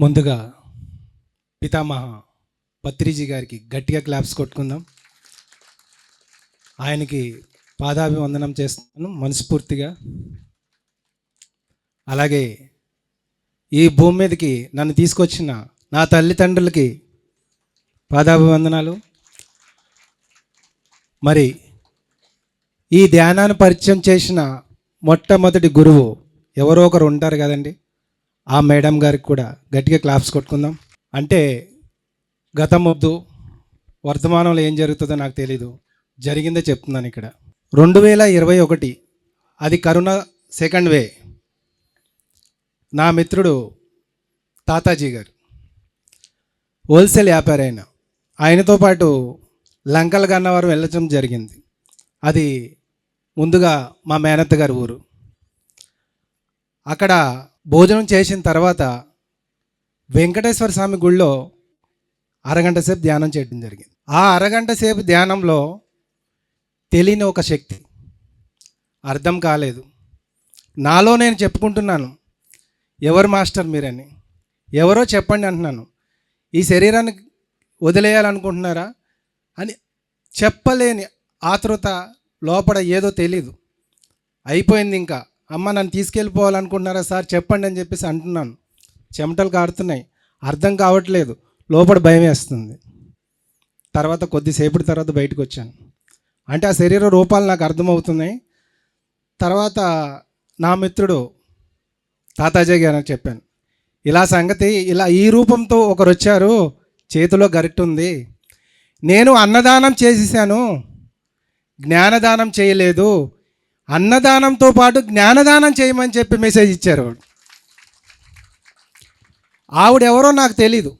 ముందుగా పితామహ పత్రిజీ గారికి గట్టిగా క్లాప్స్ కొట్టుకుందాం. ఆయనకి పాదాభివందనం చేస్తాను మనస్ఫూర్తిగా. అలాగే ఈ భూమి మీదకి నన్ను తీసుకొచ్చిన నా తల్లిదండ్రులకి పాదాభివందనాలు. మరి ఈ ధ్యానాన్ని పరిచయం చేసిన మొట్టమొదటి గురువు ఎవరో ఒకరు ఉంటారు కదండి? ఆ మేడం గారికి కూడా గట్టిగా క్లాప్స్ కొట్టుకుందాం. అంటే గతం వద్దు వర్తమానంలో ఏం జరుగుతుందో నాకు తెలీదు. జరిగిందే చెప్తున్నాను ఇక్కడ. రెండు వేల ఇరవై ఒకటి అది కరోనా సెకండ్ వే. నా మిత్రుడు తాతాజీ గారు. హోల్సేల్ వ్యాపారి ఆయన ఆయనతో పాటు లంకల గన్నవరం వెళ్ళటం జరిగింది. అది ముందుగా మా మేనత్త గారి ఊరు. అక్కడ భోజనం చేసిన తర్వాత వెంకటేశ్వర స్వామి గుళ్ళో అరగంట సేపు ధ్యానం చేయడం జరిగింది. ఆ అరగంట సేపు ధ్యానంలో తెలియని ఒక శక్తి. అర్థం కాలేదు. నాలో నేను చెప్పుకుంటున్నాను. ఎవరు మాస్టర్ మీరని? ఎవరో చెప్పండి అంటున్నాను. ఈ శరీరాన్ని వదిలేయాలనుకుంటున్నారా? అని చెప్పలేని ఆతృత లోపల ఏదో తెలీదు. అయిపోయింది ఇంకా. అమ్మ నన్ను తీసుకెళ్ళిపోవాలనుకుంటున్నారా సార్? చెప్పండి అని చెప్పేసి అంటున్నాను. చెమటలు కారుతున్నాయి. అర్థం కావట్లేదు. లోపల భయం వేస్తుంది. తర్వాత కొద్దిసేపటి తర్వాత బయటకు వచ్చాను. అంటే ఆ శరీర రూపాలు నాకు అర్థమవుతున్నాయి. తర్వాత నా మిత్రుడు తాతాజీ గారు చెప్పాను. ఇలా సంగతి ఇలా ఈ రూపంతో ఒకరు వచ్చారు. చేతిలో గరిట ఉంది. నేను అన్నదానం చేసేసాను. జ్ఞానదానం చేయలేదు. అన్నదానంతో పాటు జ్ఞానదానం చేయమని చెప్పి మెసేజ్ ఇచ్చారు ఆవిడ. ఆవిడెవరో నాకు తెలీదు.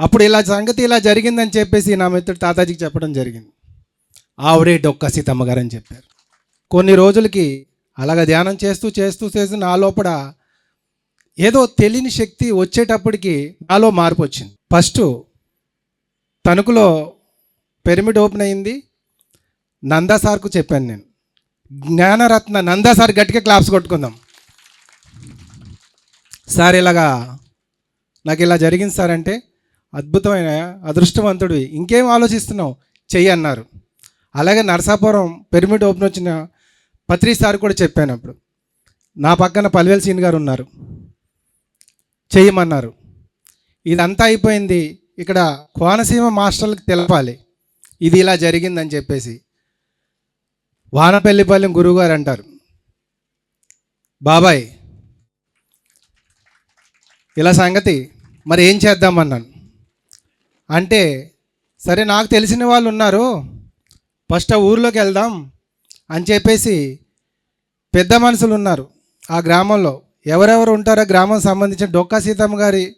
అప్పుడు ఇలా సంగతి ఇలా జరిగిందని చెప్పేసి నా మిత్రుడు తాతాజీకి చెప్పడం జరిగింది. ఆవిడే డొక్క సీతమ్మ గారు అని చెప్పారు. కొన్ని రోజులకి అలాగ ధ్యానం చేస్తూ చేస్తూ చేస్తూ నా లోపల ఏదో తెలియని శక్తి వచ్చేటప్పటికి నాలో మార్పు వచ్చింది. ఫస్ట్ తణుకులో పిరమిడ్ ఓపెన్ అయింది. నందా సార్కు చెప్పాను నేను. జ్ఞానరత్న నందా సార్ గట్టిగా క్లాప్స్ కొట్టుకుందాం. సార్ ఇలాగా నాకు ఇలా జరిగింది సార్ అంటే అద్భుతమైన అదృష్టవంతుడివి. ఇంకేం ఆలోచిస్తున్నావు? చెయ్యి అన్నారు. అలాగే నరసాపురం పిరమిడ్ ఓపెన్ వచ్చిన పత్రి సార్ కూడా చెప్పాను అప్పుడు. నా పక్కన పల్వేల్ సీన్ గారు ఉన్నారు. చేయమన్నారు ఇదంతా అయిపోయింది. ఇక్కడ కోనసీమ మాస్టర్లకు తెలపాలి. ఇది ఇలా జరిగిందని చెప్పేసి. వానపల్లిపాలెం గురువుగారు అంటారు. బాబాయ్ ఇలా సంగతి మరి ఏం చేద్దామన్నాను. అంటే సరే నాకు తెలిసిన వాళ్ళు ఉన్నారు ఫస్ట్ ఆ ఊర్లోకి వెళ్దాం అని చెప్పేసి పెద్ద మనుషులు ఉన్నారు ఆ గ్రామంలో. ఎవరెవరు ఉంటారో గ్రామం సంబంధించిన డొక్కా సీతమ్మ గారి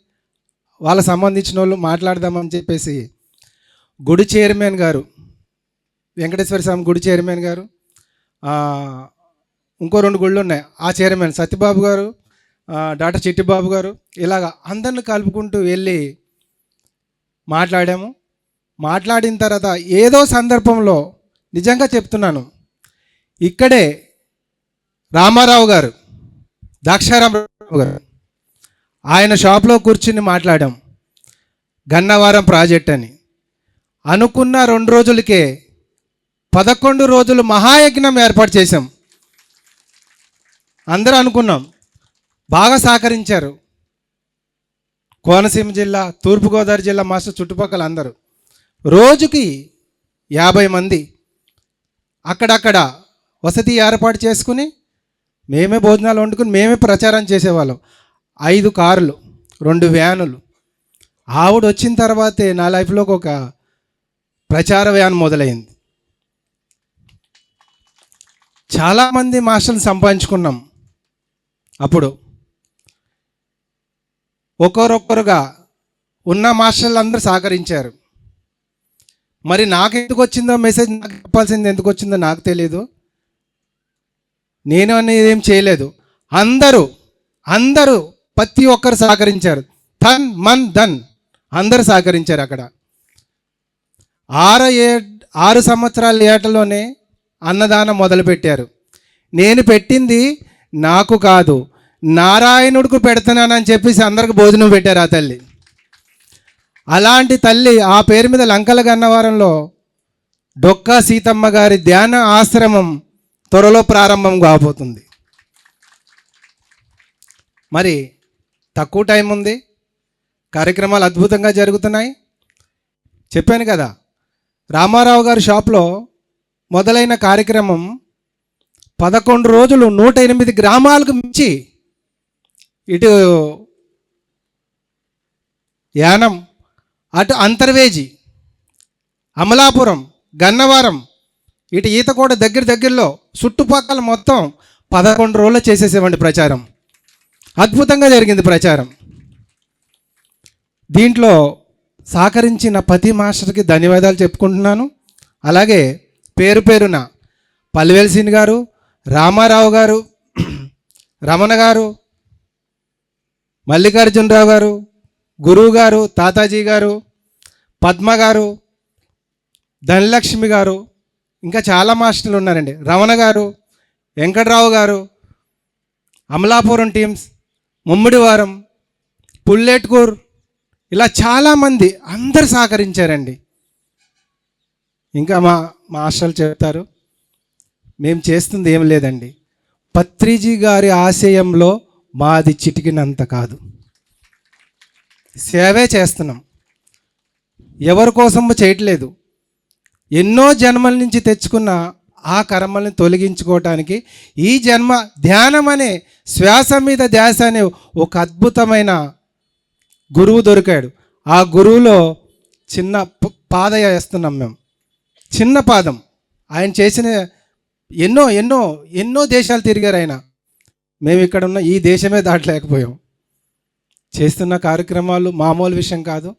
వాళ్ళ సంబంధించిన వాళ్ళు మాట్లాడదామని చెప్పేసి గుడి చైర్మన్ గారు వెంకటేశ్వర స్వామి గుడి చైర్మన్ గారు ఇంకో రెండు గుళ్ళు ఉన్నాయి ఆ చైర్మన్ సత్యబాబు గారు డాక్టర్ చిట్టిబాబు గారు ఇలాగ అందరిని కలుపుకుంటూ వెళ్ళి మాట్లాడాము. మాట్లాడిన తర్వాత ఏదో సందర్భంలో నిజంగా చెప్తున్నాను. ఇక్కడే రామారావు గారు ద్రాక్షారామరావు గారు ఆయన షాప్లో కూర్చుని మాట్లాడాం. గన్నవరం ప్రాజెక్ట్ అని. అనుకున్న రెండు రోజులకే పదకొండు రోజులు మహాయజ్ఞం ఏర్పాటు చేశాం. అందరూ అనుకున్నాం. బాగా సహకరించారు. కోనసీమ జిల్లా తూర్పుగోదావరి జిల్లా మాస్టర్ చుట్టుపక్కల అందరూ. రోజుకి యాభై మంది అక్కడక్కడ వసతి ఏర్పాటు చేసుకుని మేమే భోజనాలు వండుకుని మేమే ప్రచారం చేసేవాళ్ళం. ఐదు కార్లు రెండు వ్యానులు. ఆవిడ వచ్చిన తర్వాతే నా లైఫ్లోకి ఒక ప్రచార వ్యాన్ మొదలైంది. చాలామంది మాస్టర్లు సంపాదించుకున్నాం. అప్పుడు ఒకరొకరుగా ఉన్న మాస్టర్లు అందరూ సహకరించారు. మరి నాకు ఎందుకు వచ్చిందో మెసేజ్ నాకు చెప్పాల్సింది ఎందుకు వచ్చిందో నాకు తెలియదు నేను అనేది ఏం చేయలేదు. అందరూ అందరూ ప్రతి ఒక్కరు సహకరించారు. ధన్ మన్ ధన్ అందరూ సహకరించారు అక్కడ. ఆరు ఏ ఆరు సంవత్సరాల ఏటలోనే అన్నదానం మొదలుపెట్టారు. నేను పెట్టింది నాకు కాదు నారాయణుడికి పెడుతున్నానని చెప్పేసి అందరికి భోజనం పెట్టారు ఆ తల్లి. అలాంటి తల్లి ఆ పేరు మీద లంకల గన్నవరంలో డొక్కా సీతమ్మ గారి ధ్యాన ఆశ్రమం త్వరలో ప్రారంభం కాబోతుంది. మరి తక్కువ టైం ఉంది కార్యక్రమాలు అద్భుతంగా జరుగుతున్నాయి. చెప్పాను కదా రామారావు గారి షాప్లో మొదలైన కార్యక్రమం పదకొండు రోజులు నూట ఎనిమిది గ్రామాలకు మించి ఇటు యానం అటు అంతర్వేజి అమలాపురం గన్నవరం ఇటు ఈతకోట దగ్గర దగ్గరలో చుట్టుపక్కల మొత్తం పదకొండు రోజులు చేసేసేవండి ప్రచారం. అద్భుతంగా జరిగింది ప్రచారం. దీంట్లో సహకరించిన ప్రతి మాస్టర్కి ధన్యవాదాలు చెప్పుకుంటున్నాను. అలాగే పేరు పేరున పల్వేల్ గారు రామారావు గారు రమణ గారు మల్లికార్జునరావు గారు గురువు గారు తాతాజీ గారు పద్మ గారు ధనలక్ష్మి గారు ఇంకా చాలా మాస్టర్లు ఉన్నారండి. రమణ గారు వెంకట్రావు గారు అమలాపురం టీమ్స్ ముమ్మిడివారం పుల్లెట్కూర్ ఇలా చాలామంది అందరు సహకరించారండి. ఇంకా మా మాస్టర్లు చెప్తారు. మేము చేస్తుంది ఏం లేదండి. పత్రిజీ గారి ఆశయంలో మాది చిటికినంత కాదు. సేవే చేస్తున్నాం. ఎవరి కోసము చేయట్లేదు. ఎన్నో జన్మల నుంచి తెచ్చుకున్న ఆ కర్మల్ని తొలగించుకోవటానికి ఈ జన్మ ధ్యానం అనే శ్వాస మీద ధ్యాస అనే ఒక అద్భుతమైన గురువు దొరికాడు. ఆ గురువులో చిన్న పాదయ వేస్తున్నాం మేము. చిన్న పాదం. ఆయన చేసిన ఎన్నో ఎన్నో ఎన్నో దేశాలు తిరిగారు ఆయన. మేము ఇక్కడ ఉన్న ఈ దేశమే దాటలేకపోయాం. చేస్తున్న కార్యక్రమాలు మామూలు విషయం కాదు.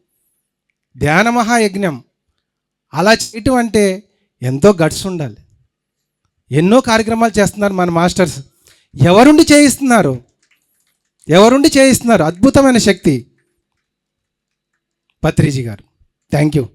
ధ్యాన మహాయజ్ఞం. అలా చేయటం అంటే ఎంతో గట్స్ ఉండాలి. ఎన్నో కార్యక్రమాలు చేస్తున్నారు మన మాస్టర్స్. ఎవరుండి చేయిస్తున్నారు? ఎవరుండి చేయిస్తున్నారు? అద్భుతమైన శక్తి. పత్రిజీ గారు. Thank you.